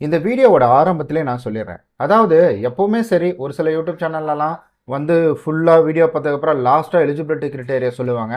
இந்த வீடியோவோட ஆரம்பத்திலே நான் சொல்லிடுறேன். அதாவது எப்போவுமே சரி ஒரு சில யூடியூப் சேனல்லலாம் வந்து ஃபுல்லாக வீடியோ பார்த்ததுக்கப்புறம் லாஸ்ட்டாக எலிஜிபிலிட்டி கிரிட்டேரியா சொல்லுவாங்க.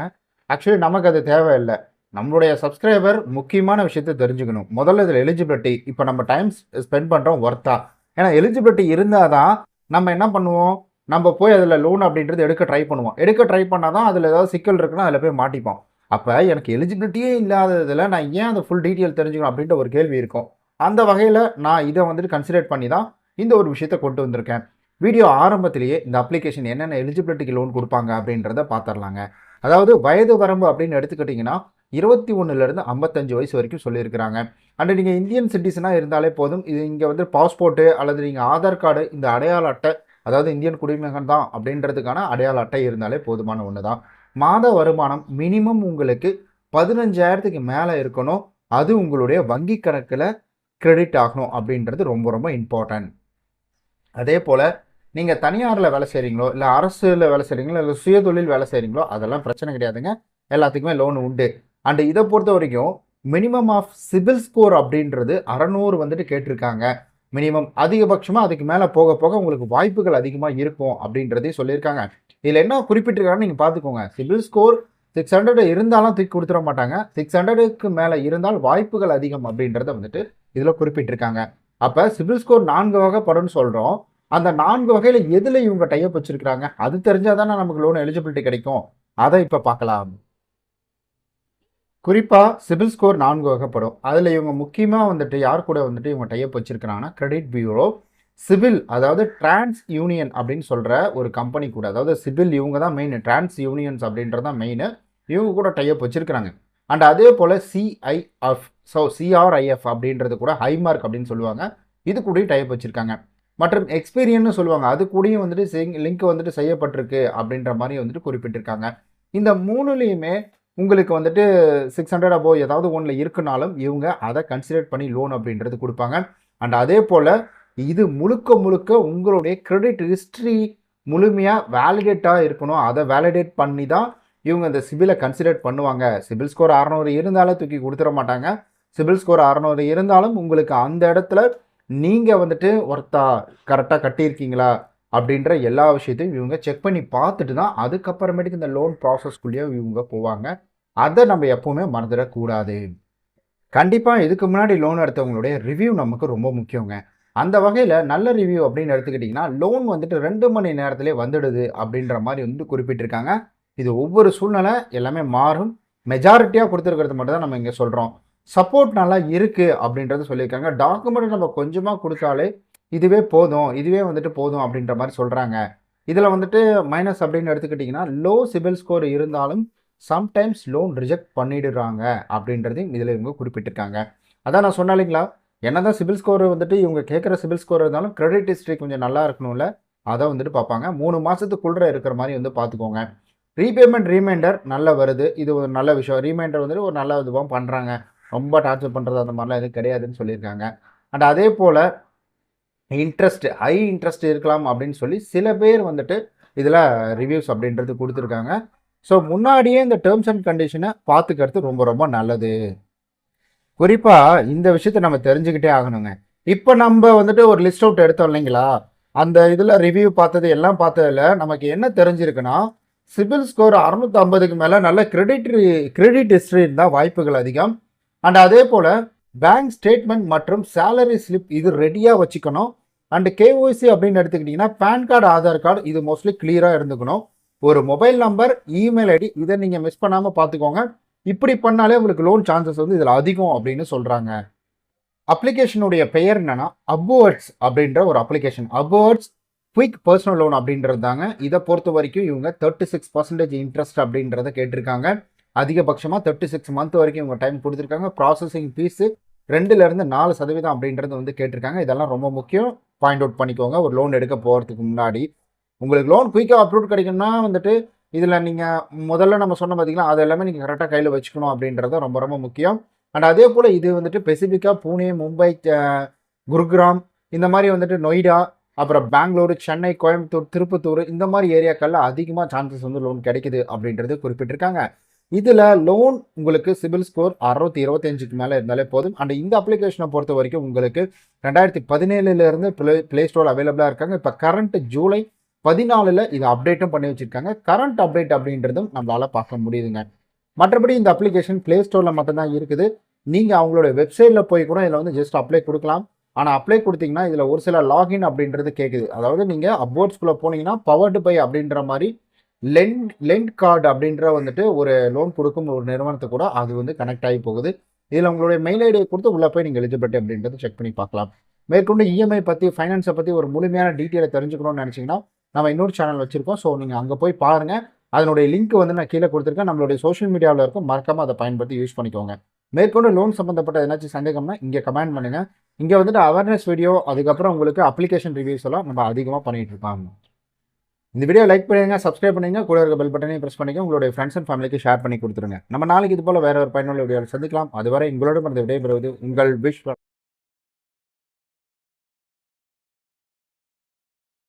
ஆக்சுவலி நமக்கு அது தேவையில்லை. நம்மளுடைய சப்ஸ்கிரைபர் முக்கியமான விஷயத்தை தெரிஞ்சுக்கணும். முதல்ல இதில் எலிஜிபிலிட்டி இப்போ நம்ம டைம் ஸ்பெண்ட் பண்ணுறோம் ஒர்த்தா ஏன்னா எலிஜிபிலிட்டி இருந்தால் தான் நம்ம என்ன பண்ணுவோம்? நம்ம போய் அதில் லோன் அப்படின்றது எடுக்க ட்ரை பண்ணுவோம். எடுக்க ட்ரை பண்ணால் தான் அதில் ஏதாவது சிக்கல் இருக்குன்னா அதில் போய் மாட்டிப்போம். அப்போ எனக்கு எலிஜிபிலிட்டியே இல்லாததில் நான் ஏன் அந்த ஃபுல் டீட்டெயில் தெரிஞ்சுக்கணும் அப்படின்ற ஒரு கேள்வி இருக்கும். அந்த வகையில் நான் இதை வந்துட்டு கன்சிடர் பண்ணி தான் இந்த ஒரு விஷயத்தை கொண்டு வந்திருக்கேன். வீடியோ ஆரம்பத்திலேயே இந்த அப்ளிகேஷன் என்னென்ன எலிஜிபிலிட்டிக்கு லோன் கொடுப்பாங்க அப்படின்றத பார்த்துடலாங்க அதாவது வயது வரம்பு அப்படின்னு எடுத்துக்கிட்டிங்கன்னா இருபத்தி ஒன்றுலேருந்து ஐம்பத்தஞ்சு வயசு வரைக்கும் சொல்லியிருக்கிறாங்க. அண்ட் நீங்கள் இந்தியன் சிட்டிசனாக இருந்தாலே போதும் இது இங்கே வந்து பாஸ்போர்ட்டு அல்லது நீங்கள் ஆதார் கார்டு இந்த அடையாள அட்டை அதாவது இந்தியன் குடிமகன் தான் அப்படின்றதுக்கான அடையாள அட்டை இருந்தாலே போதுமான ஒன்று தான் மாத வருமானம் மினிமம் உங்களுக்கு பதினஞ்சாயிரத்துக்கு மேலே இருக்கணும். அது உங்களுடைய வங்கி கணக்கில் கிரெடிட் ஆகணும் அப்படின்றது ரொம்ப ரொம்ப இம்பார்ட்டன்ட் அதே போல் நீங்கள் தனியாரில் வேலை செய்கிறீங்களோ இல்லை அரசில் வேலை செய்கிறீங்களோ இல்லை சுயதொழில் வேலை செய்கிறீங்களோ அதெல்லாம் பிரச்சனை கிடையாதுங்க. எல்லாத்துக்குமே லோன் உண்டு. அண்டு இதை பொறுத்த வரைக்கும் மினிமம் ஆஃப் சிபில் ஸ்கோர் அப்படின்றது அறநூறு வந்துட்டு கேட்டிருக்காங்க. மினிமம் அதிகபட்சமாக அதுக்கு மேலே போக போக உங்களுக்கு வாய்ப்புகள் அதிகமாக இருக்கும் அப்படின்றதையும் சொல்லியிருக்காங்க. இதில் என்ன குறிப்பிட்டிருக்காங்கன்னு நீங்கள் பார்த்துக்கோங்க. சிபில் ஸ்கோர் சிக்ஸ் ஹண்ட்ரட் இருந்தாலும் தூக்கி கொடுத்துட மாட்டாங்க. சிக்ஸ் ஹண்ட்ரடுக்கு மேலே இருந்தால் வாய்ப்புகள் அதிகம் அப்படின்றத வந்துட்டு இதில் குறிப்பிட்டிருக்காங்க. அப்போ சிவில் ஸ்கோர் நான்கு வகைப்படும்னு சொல்கிறோம் அந்த நான்கு வகையில் எதில் இவங்க டைப் வச்சுருக்கிறாங்க? அது தெரிஞ்சால் தானே நமக்கு லோன் எலிஜிபிலிட்டி கிடைக்கும். அதை இப்போ பார்க்கலாம். குறிப்பாக சிபில் ஸ்கோர் நான்கு வகைப்படும் அதில் இவங்க முக்கியமாக வந்துட்டு யார் கூட வந்துட்டு இவங்க டைப் வச்சுருக்கிறாங்கன்னா கிரெடிட் பியூரோ சிவில் அதாவது டிரான்ஸ் யூனியன் அப்படின்னு சொல்கிற ஒரு கம்பெனி கூட. அதாவது சிவில் இவங்க தான் மெயின் டிரான்ஸ் யூனியன்ஸ் அப்படின்றது தான் மெயின் இவங்க கூட டைப் வச்சுருக்கிறாங்க. அண்ட் அதே போல் சிஐஎஃப் ஸோ சிஆர்ஐஎஃப் அப்படின்றது கூட ஹைமார்க் அப்படின்னு சொல்லுவாங்க. இது கூடயும் டைப் வச்சுருக்காங்க. மற்றும் எக்ஸ்பீரியன்னு சொல்லுவாங்க. அது கூடயும் வந்துட்டு லிங்க் வந்துட்டு செய்யப்பட்டிருக்கு அப்படின்ற மாதிரி வந்துட்டு குறிப்பிட்டிருக்காங்க. இந்த மூணுலேயுமே உங்களுக்கு வந்துட்டு சிக்ஸ் ஹண்ட்ரட் அபோ ஏதாவது ஒன்றில் இருக்குனாலும் இவங்க அதை கன்சிடர் பண்ணி லோன் அப்படின்றது கொடுப்பாங்க. அண்ட் அதே போல் இது முழுக்க முழுக்க உங்களுடைய கிரெடிட் ஹிஸ்ட்ரி முழுமையாக வேலிடேட்டாக இருக்கணும். அதை வேலிடேட் பண்ணி தான் இவங்க இந்த சிபிலை கன்சிடர் பண்ணுவாங்க. சிபில் ஸ்கோர் அறநூறு இருந்தாலும் தூக்கி கொடுத்துட மாட்டாங்க. சிபில் ஸ்கோர் அறநூறு இருந்தாலும் உங்களுக்கு அந்த இடத்துல நீங்கள் வந்துட்டு ஒருத்தா கரெக்டாக கட்டியிருக்கீங்களா அப்படின்ற எல்லா விஷயத்தையும் இவங்க செக் பண்ணி பார்த்துட்டு தான் அதுக்கப்புறமேட்டுக்கு இந்த லோன் ப்ராசஸ்க்குள்ளேயே இவங்க போவாங்க. அதை நம்ம எப்போவுமே மறந்துடக்கூடாது. கண்டிப்பாக இதுக்கு முன்னாடி லோன் எடுத்தவங்களுடைய ரிவ்யூ நமக்கு ரொம்ப முக்கியங்க. அந்த வகையில் நல்ல ரிவ்யூ அப்படின்னு எடுத்துக்கிட்டிங்கன்னா லோன் வந்துட்டு ரெண்டு மணி நேரத்திலே வந்துடுது அப்படின்ற மாதிரி வந்து குறிப்பிட்டிருக்காங்க. இது ஒவ்வொரு சூழ்நிலை எல்லாமே மாறும். மெஜாரிட்டியாக கொடுத்துருக்கிறது மட்டும் தான் நம்ம இங்கே சொல்கிறோம் சப்போர்ட் நல்லா இருக்குது அப்படின்றது சொல்லியிருக்காங்க. டாக்குமெண்ட் நம்ம கொஞ்சமாக கொடுத்தாலே இதுவே போதும் இதுவே வந்துட்டு போதும் அப்படின்ற மாதிரி சொல்கிறாங்க இதில் வந்துட்டு மைனஸ் அப்படின்னு எடுத்துக்கிட்டிங்கன்னா லோ சிபில் ஸ்கோர் இருந்தாலும் சம்டைம்ஸ் லோன் ரிஜெக்ட் பண்ணிடுறாங்க அப்படின்றதையும் இதில் இவங்க குறிப்பிட்டிருக்காங்க. அதான் நான் சொன்னேன் இல்லைங்களா? என்னதான் சிபில் ஸ்கோர் வந்துட்டு இவங்க கேட்குற சிபில் ஸ்கோர் இருந்தாலும் கிரெடிட் ஹிஸ்ட்ரி கொஞ்சம் நல்லா இருக்கணும்ல அதை வந்துட்டு பார்ப்பாங்க. மூணு மாதத்துக்குள்ளே இருக்கிற மாதிரி வந்து பார்த்துக்கோங்க. ரீபேமெண்ட் ரீமைண்டர் நல்லா வருது. இது ஒரு நல்ல விஷயம். ரீமைண்டர் வந்துட்டு ஒரு நல்ல இதுவாக பண்ணுறாங்க ரொம்ப டார்ச்சர் பண்ணுறது அந்த மாதிரிலாம் எதுவும் கிடையாதுன்னு சொல்லியிருக்காங்க. அண்ட் அதே போல் இன்ட்ரெஸ்ட் ஹை இன்ட்ரெஸ்ட் இருக்கலாம் அப்படின்னு சொல்லி சில பேர் வந்துட்டு இதில் ரிவ்யூஸ் அப்படின்றது கொடுத்துருக்காங்க. ஸோ முன்னாடியே இந்த டேர்ம்ஸ் அண்ட் கண்டிஷனை பார்த்துக்கிறது ரொம்ப ரொம்ப நல்லது. குறிப்பாக இந்த விஷயத்தை நம்ம தெரிஞ்சுக்கிட்டே ஆகணுங்க. இப்போ நம்ம வந்துட்டு ஒரு லிஸ்ட் அவுட் எடுத்தோம் இல்லைங்களா? அந்த இதில் ரிவ்யூ பார்த்தது எல்லாம் பார்த்ததுல நமக்கு என்ன தெரிஞ்சிருக்குன்னா சிபில் ஸ்கோர் அறுநூத்தம்பதுக்கு மேலே நல்ல கிரெடிட் கிரெடிட் ஹிஸ்ட்ரி இருந்தால் வாய்ப்புகள் அதிகம். அண்ட் அதே போல் பேங்க் ஸ்டேட்மெண்ட் மற்றும் சேலரி ஸ்லிப் இது ரெடியாக வச்சுக்கணும். அண்ட் கேஒய்சி அப்படின்னு எடுத்துக்கிட்டிங்கன்னா பேன் கார்டு ஆதார் கார்டு இது மோஸ்ட்லி கிளியராக இருந்துக்கணும். ஒரு மொபைல் நம்பர் இமெயில் ஐடி இதை நீங்கள் மிஸ் பண்ணாமல் பார்த்துக்கோங்க. இப்படி பண்ணாலே உங்களுக்கு லோன் சான்சஸ் வந்து இதில் அதிகம் அப்படின்னு சொல்கிறாங்க அப்ளிகேஷனுடைய பெயர் என்னென்னா அப்வேர்ட்ஸ் அப்படின்ற ஒரு application Upwards quick personal loan அப்படின்றது தாங்க இதை பொறுத்த வரைக்கும் இவங்க தேர்ட்டி சிக்ஸ் பர்சன்டேஜ் இன்ட்ரெஸ்ட் அப்படின்றத கேட்டிருக்காங்க. அதிகபட்சமாக தேர்ட்டி சிக்ஸ் மந்த் வரைக்கும் இவங்க டைம் கொடுத்துருக்காங்க. ப்ராசஸிங் ஃபீஸு ரெண்டுலேருந்து நாலு சதவீதம் அப்படின்றது வந்து கேட்டிருக்காங்க. இதெல்லாம் ரொம்ப முக்கியம். பாயிண்ட் அவுட் பண்ணிக்கோங்க. ஒரு லோன் எடுக்க போகிறதுக்கு முன்னாடி. உங்களுக்கு லோன் குயிக்காக அப்ரூவ் கிடைக்கணும்னா வந்துட்டு இதில் நீங்கள் முதல்ல நம்ம சொன்ன பார்த்தீங்கன்னா அது எல்லாமே நீங்கள் கரெக்டாக கையில் வச்சுக்கணும் அப்படின்றது ரொம்ப ரொம்ப முக்கியம். அண்ட் அதே போல் இது வந்துட்டு ஸ்பெசிஃபிக்காக பூனே மும்பை குருகிராம் இந்த மாதிரி வந்துட்டு நொய்டா அப்புறம் பெங்களூரு சென்னை கோயம்புத்தூர் திருப்பத்தூர் இந்த மாதிரி ஏரியாக்களில் அதிகமாக சான்சஸ் வந்து லோன் கிடைக்குது அப்படின்றது குறிப்பிட்டிருக்காங்க. இதில் லோன் உங்களுக்கு சிபில் ஸ்கோர் அறுநூத்தி இருபத்தஞ்சுக்கு மேலே இருந்தாலே போதும். அண்ட் இந்த அப்ளிகேஷனை பொறுத்த வரைக்கும் உங்களுக்கு ரெண்டாயிரத்தி பதினேழுலேருந்து ப்ளே ப்ளே ஸ்டோர் அவைலபிளாக இருக்காங்க. இப்போ கரண்ட் ஜூலை பதினாலில் இது அப்டேட்டும் பண்ணி வச்சுருக்காங்க. கரண்ட் அப்டேட் அப்படின்றதும் நம்மளால் பார்க்க முடியுதுங்க. மற்றபடி இந்த அப்ளிகேஷன் ப்ளே ஸ்டோரில் மட்டும்தான் இருக்குது. நீங்கள் அவங்களோட வெப்சைட்டில் போய் கூட இதில் வந்து ஜஸ்ட் அப்ளை கொடுக்கலாம். ஆனால் அப்ளை கொடுத்தீங்கன்னா இதில் ஒரு சில லாகின் அப்படின்றது கேட்குது அதாவது நீங்கள் அப்வோர்ட்ஸ்குள்ளே போனீங்கன்னா பவர்டு பை அப்படின்ற மாதிரி லெண்ட் லெண்ட் கார்டு அப்படின்ற வந்துட்டு ஒரு லோன் கொடுக்கும் ஒரு நிறுவனத்தை கூட அது வந்து கனெக்ட் ஆகி போகுது. இதில் உங்களுடைய மெயில் ஐடியை கொடுத்து உள்ளே போய் நீங்கள் எலிஜிபிலிட்டி அப்படின்றத செக் பண்ணி பார்க்கலாம். மேற்கொண்டு இஎம்ஐ பற்றி ஃபைனான்ஸை பற்றி ஒரு முழுமையான டீட்டெயிலை தெரிஞ்சுக்கணும்னு நினச்சிங்கன்னா நம்ம இன்னொரு சேனல் வச்சுருக்கோம். ஸோ நீங்கள் அங்கே போய் பாருங்கள் அதனுடைய லிங்க் வந்து நான் கீழே கொடுத்துருக்கேன். நம்மளுடைய சோஷியல் மீடியாவில் இருக்கும். மறக்காமல் அதை பயன்படுத்தி யூஸ் பண்ணிக்கோங்க. மேற்கொண்டு லோன் சம்மந்தப்பட்ட ஏதாச்சும் சந்தேகம்னா இங்கே கமெண்ட் பண்ணுங்கள் இங்கே வந்துட்டு அவேர்னஸ் வீடியோ அதுக்கப்புறம் உங்களுக்கு அப்ளிகேஷன் ரிவ்யூஸ் எல்லாம் நம்ம அதிகமாக பண்ணிகிட்டு இருப்பாங்க இந்த வீடியோ லைக் பண்ணிடுங்க சப்ஸ்கிரைப் பண்ணுங்க கூட இருக்க பெல் பட்டனையும் ப்ரெஸ் பண்ணிக்க உங்களுடைய ஃப்ரெண்ட்ஸ் அண்ட் ஃபேமிலிக்கு ஷேர் பண்ணி கொடுத்துருங்க. நம்ம நாளைக்கு இது போல வேற ஒரு பயனுள்ள வீடியோவில் சந்திக்கலாம். அதுவரை உங்களோட மருந்து விடைபெறுவது உங்கள் விஷ்